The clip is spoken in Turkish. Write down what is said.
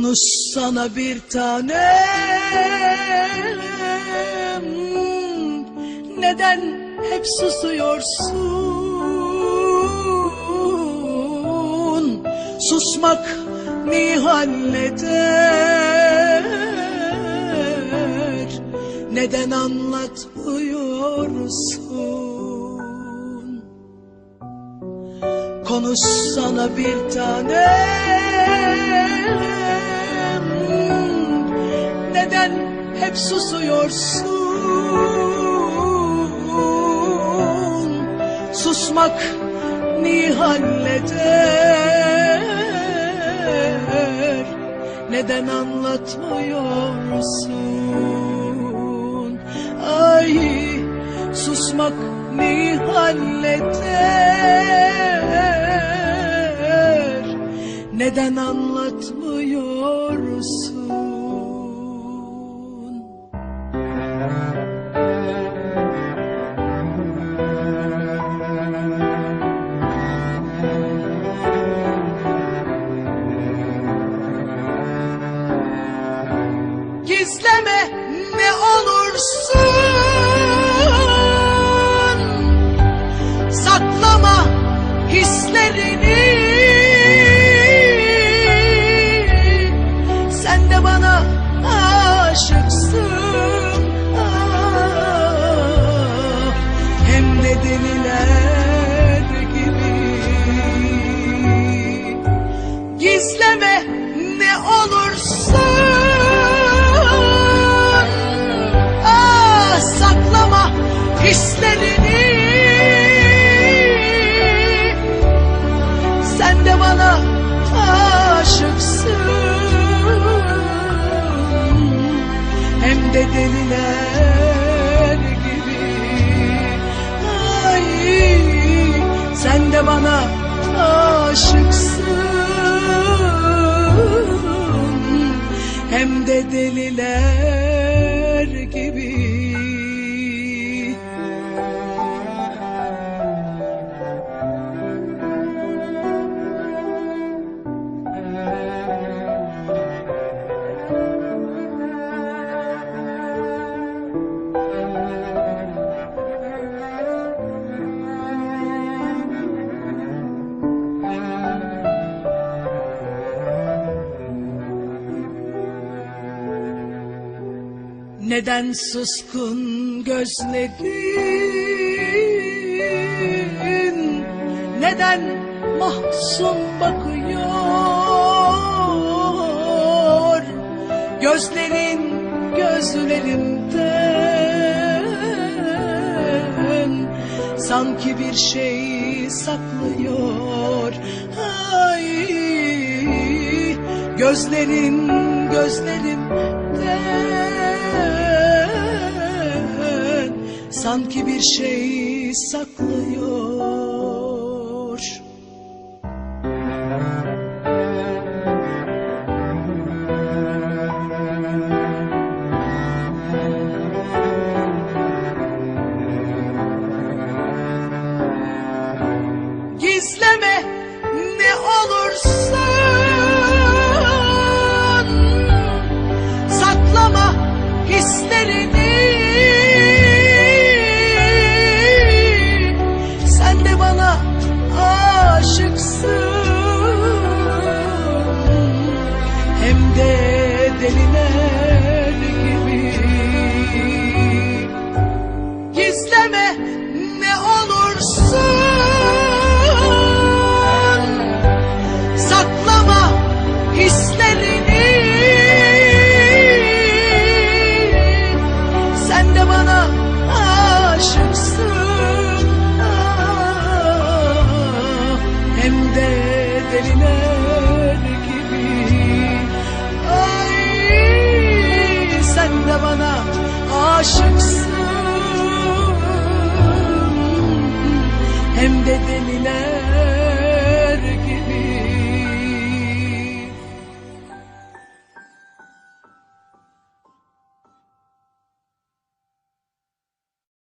Konuşsana bir tanem. Neden hep susuyorsun? Susmak neyi halleder? Neden anlatmıyorsun Konuşsana bir tanem Neden hep susuyorsun? Susmak neyi halleder? Neden anlatmıyorsun? Ay susmak neyi halleder Neden anlatmıyorsun hislerini Sen de bana aşıksın. Hem de deliler gibi. Ay sen de bana aşıksın Neden suskun gözlerin Neden mahzun bakıyor? Gözlerin gözlerimden Sanki bir şey saklıyor. Ay Gözlerin gözlerimden Sanki bir şey saklıyor de bana aşıksın. Hem de deliler